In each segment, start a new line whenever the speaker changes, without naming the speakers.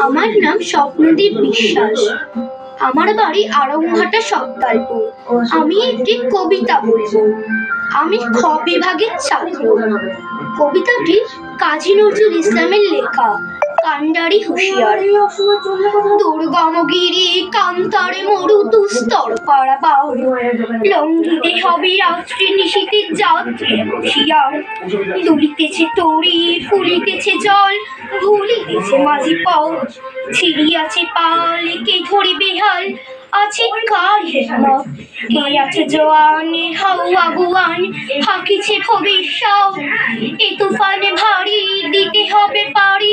আমার নাম স্বপ্নদীপ বিশ্বাস। আমার বাড়ি আড়ংঘাটা সপ্তাহপুর আমি একটি কবিতা বলব আমি খ বিভাগের ছাত্র। কবিতাটি কাজী নজরুল ইসলামের লেখা। কান্ডারি হুঁশিয়ার। দুর্গমগিরি, কান্তারে মরু, দুস্তর পাড়া বাউল লঙ্ঘিতে হবে রাত্রি, নিশীতে যাত্রী হুঁশিয়ার। দুলিতেছে তরি, ফুলিতেছে জল ভুলিতেছে মাঝি পথ। ছিড়িয়াছে পাল, কে ধরে বেহাল আছে কার কে আছে জোয়ান, হাওয়া গুয়ান? হাকিছে ভবিষ্যৎ। এ তুফানে ভারী, দিতে হবে পারি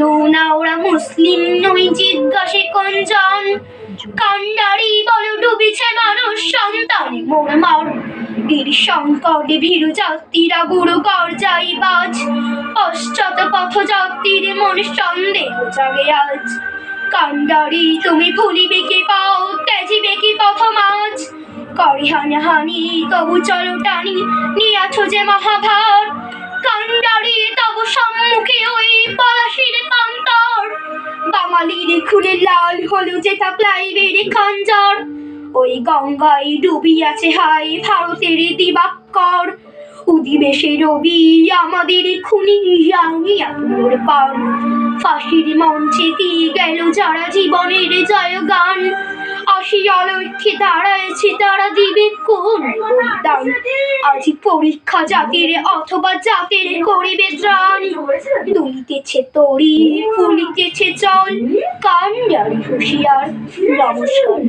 হিন্দু না, ওরা মুসলিম নই জিজ্ঞাসে কোনজন কান্ডারি বলো, ডুবিছে মানুষ সন্তান, মোর মার। বীর সংকটে ভীরু যাত্রীরা গুরু গর্জাই বাজ। পশ্চাৎ পথ যাত্রীর মনে সন্দেহ জাগে আজ। কান্ডারি, তুমি ভুলিবে কি পাও ত্যাজিবে পথ মাঝ করে হানাহানি তবু চলো টানি, নিয়াছো যে মহাভার। বাঙালির খুলে লাল হলু যে থাকলাই বেড়ে খঞ্জর। ওই গঙ্গায় ডুবিয়াছে হাই ভারতের দিবাক্কর। উদিবেশে রবি আমাদের খুনি তোর পার ফাঁসির মঞ্চে দিয়ে গেল যারা জীবনের জয় গান আসিয়া লক্ষ্যে দাঁড়ায়ছে তারা দিবে কোন দান আজ পরীক্ষা জাতির অথবা জাতের করিবে ত্রাণ। দুলিতেছে তরি ফুলিতেছে জল কান্ডারি হুঁশিয়ার নমস্কার।